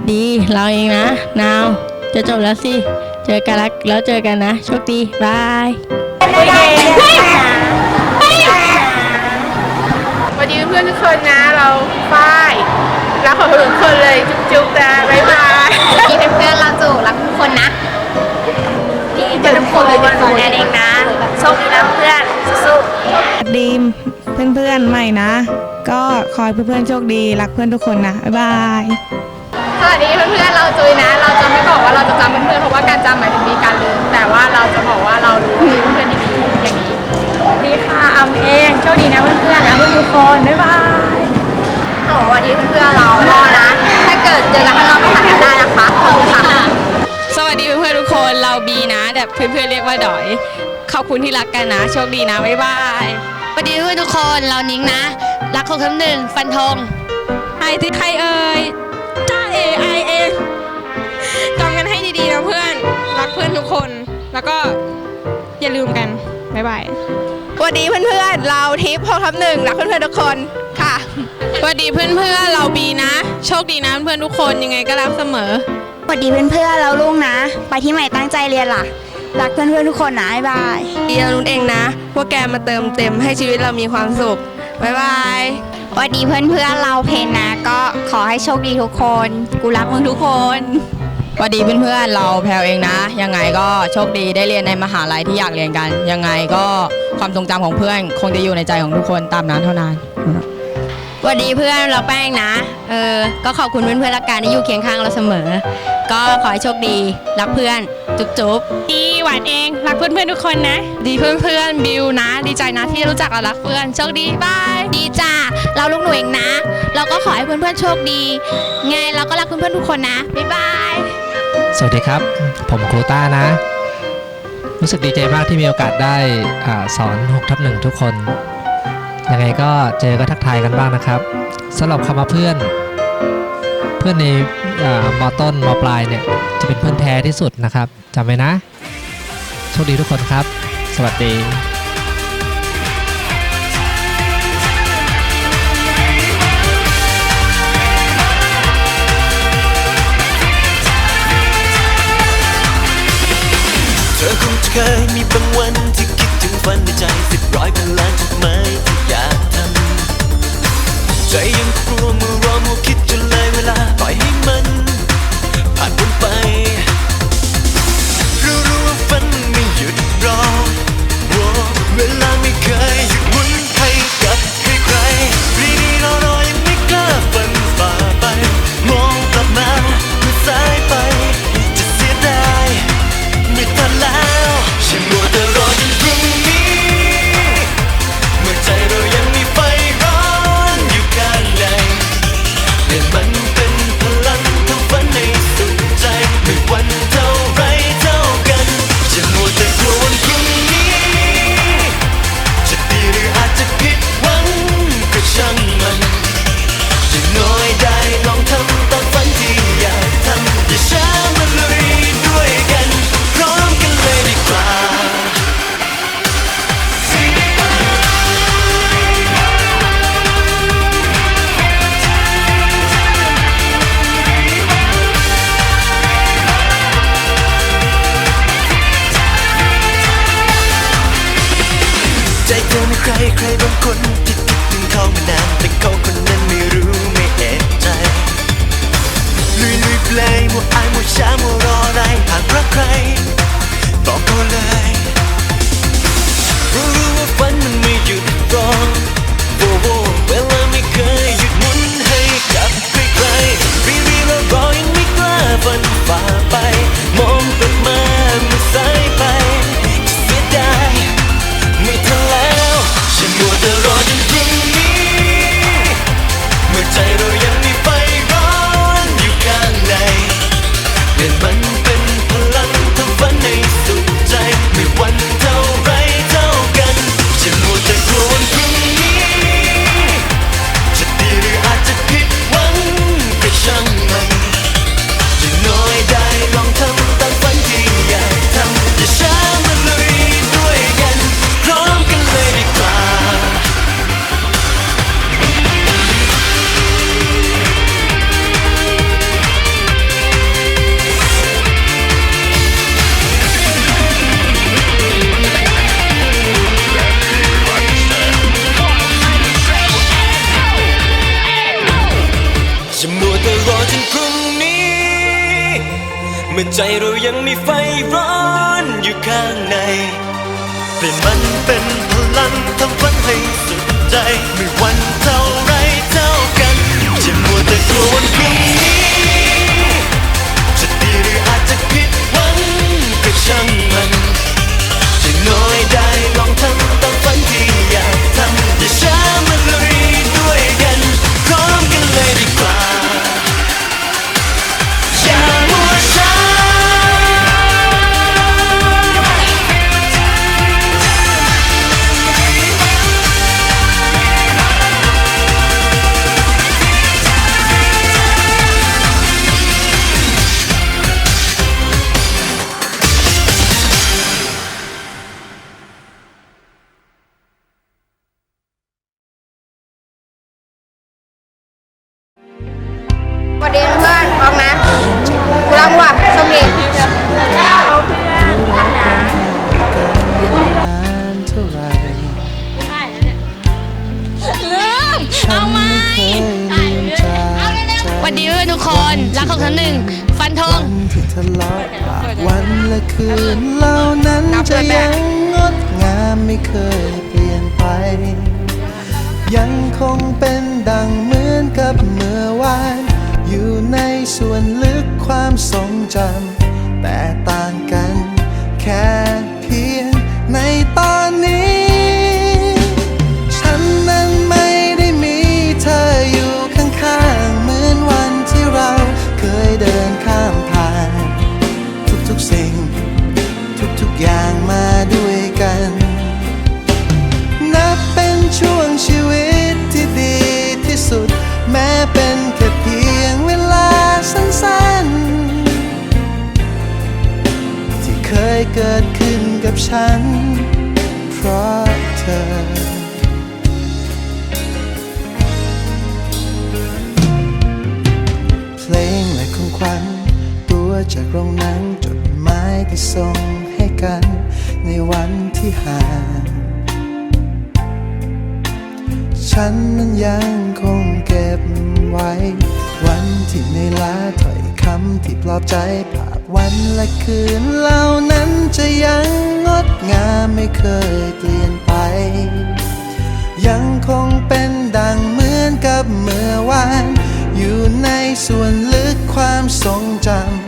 วัสดี เราเองนะ นาว จะจบแล้วสิ เจอกันแล้วแล้วเจอกันนะ โชคดี บายสวัสดีเพื่อนๆทุกคนนะ เราฝ้ายรักของทุกคนเลย จุ๊บๆนะบ๊ายบายมีเพื่อนๆเราจูรักทุกคนนะดีจะทุกคนเลยทุกคนนั่นเองนะโชคดีนะเพื่อนสู้ๆสวัสดีเพื่อนๆใหม่นะ ก็คอยเพื่อนๆโชคดี รักเพื่อนทุกคนนะ บ๊ายบาย สวัสดีเพื่อนๆเราจุยนะ เราจะไม่บอกว่าเราจะจำเพื่อนๆเพราะว่าการจำหมายถึงมีการลืมแต่ว่าเราจะบอกว่าเรารู้มีเพื่อนดีๆอย่างนี้ ดีค่ะอำเองโชคดีนะเพื่อนๆนะเพื่อนทุกคนบ๊ายบายโอ้สวัสดีเพื่อนๆเรารอนะ ถ้าเกิดเจอกันข้างนอกไปหากันได้นะคะขอบคุณค่ะสวัสดีเพื่อนๆทุกคนเราบีนะแต่เพื่อนๆเรียกว่าดอย ขอบคุณที่รักกันนะ โชคดีนะบ๊ายบายสวัสดีเพื่อนทุกคนเรานิ้งนะ รักคนคำหนึ่งฟันธงไอที่ใครเอ่ย คน แล้วก็อย่าลืมกัน บ๊ายบายสวัสดีเพื่อนๆ เราทิพย์พงทับหนึ่งรักเพื่อนๆทุกคนค่ะสวัสดีเพื่อนๆ เราบีนะ โชคดีนะเพื่อนทุกคนยังไงก็รักเสมอสวัสดีเพื่อนๆ เราลุงนะ ไปที่ใหม่ตั้งใจเรียนล่ะ รักเพื่อนๆทุกคนนะบ๊ายบายดีเราลุ้นเองนะพวกแกมาเติมเต็มให้ชีวิตเรามีความสุขบ๊ายบายสวัสดีเพื่อนๆ เราเพนนะ ก็ขอให้โชคดีทุกคน กูรักมึงทุกคน สวัสดีเพื่อนๆ เราแพลวเองนะ ยังไงก็โชคดีได้เรียนในมหาลัยที่อยากเรียนกัน ยังไงก็ความทรงจำของเพื่อนคงจะอยู่ในใจของทุกคนตามนั้นเท่านั้น สวัสดีเพื่อนเราแป้งนะ เออ ก็ขอบคุณเพื่อนๆรักการที่อยู่เคียงข้างเราเสมอ ก็ขอให้โชคดี รักเพื่อนจุ๊บจุ๊บดีหวานเอง รักเพื่อนๆทุกคนนะ ดีเพื่อนๆบิวนะ ดีใจนะที่รู้จักและรักเพื่อนโชคดีบายดีจ้า เราลูกหนูเองนะ เราก็ขอให้เพื่อนๆโชคดี ไงเราก็รักเพื่อนๆทุกคนนะ บ๊ายบาย สวัสดีครับ ผมครูต้านะ รู้สึกดีใจมากที่มีโอกาสได้อาสอน6ทับหนึ่งทุกคน ยังไงก็เจอก็ทักทายกันบ้างนะครับสำหรับคำว่าเพื่อน เพื่อนในอมอต้นมอปลายเนี่ย จะเป็นเพื่อนแท้ที่สุดนะครับจำไว้นะ โชคดีทุกคนครับ สวัสดี เธอคงจะเคยมีบางวันที่คิดถึงฝันในใจ ใครบางคนที่คิดถึงเขามานานแต่เขาคนนั้นไม่รู้ไม่เอะใจลุยลุยเพลงมัวอายมัวช้ามัวรออะไรหากรักใครบอกเขาเลยรู้รู้ว่าฝันมันไม่หยุดรอโว้โวเวลาไม่เคย มื่อใจเรายังมีไฟร้อนอยู่ข้างในเปลี่ยนมันเป็นพลังทำฝันให้สุดใจ ไม่วันเท่าไรเท่ากันจะมัวแต่กลัววันพรุ่ง วัสดีเพื่อนทุกคน รักของฉันหนึ่ง ฟันธงที่ทะเลาะวันและคืนเหล่านั้นจะยังงดงามไม่เคยเปลี่ยนไป ยังคงเป็นดังเหมือนกับเมื่อวาน อยู่ในส่วนลึกความทรงจำแต่ตาางมาด้วยกัน นับเป็นช่วงชีวิตที่ดีที่สุด แม้เป็นแค่เพียงเวลาสั้นๆ ที่เคยเกิดขึ้นกับฉัน เพราะเธอเพลงและของขวัญตัวจากโรงหนังจดหมายที่ส่ง กันในวันที่ห่าง ฉันนั้นยังคงเก็บไว้ วันที่ในลาถอยคำที่ปลอบใจภาพวันและคืนเหล่านั้นจะยังงดงามไม่เคยเปลี่ยนไป ยังคงเป็นดังเหมือนกับเมื่อวาน อยู่ในส่วนลึกความทรงจำ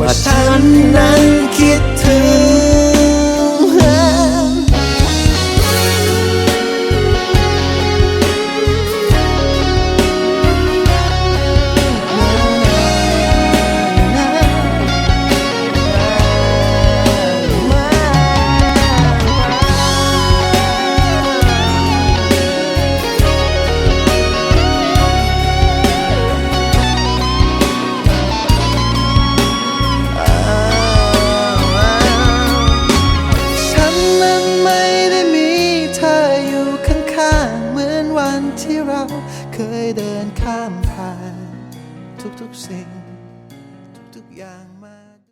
ว่าฉันนั้นคิดถึง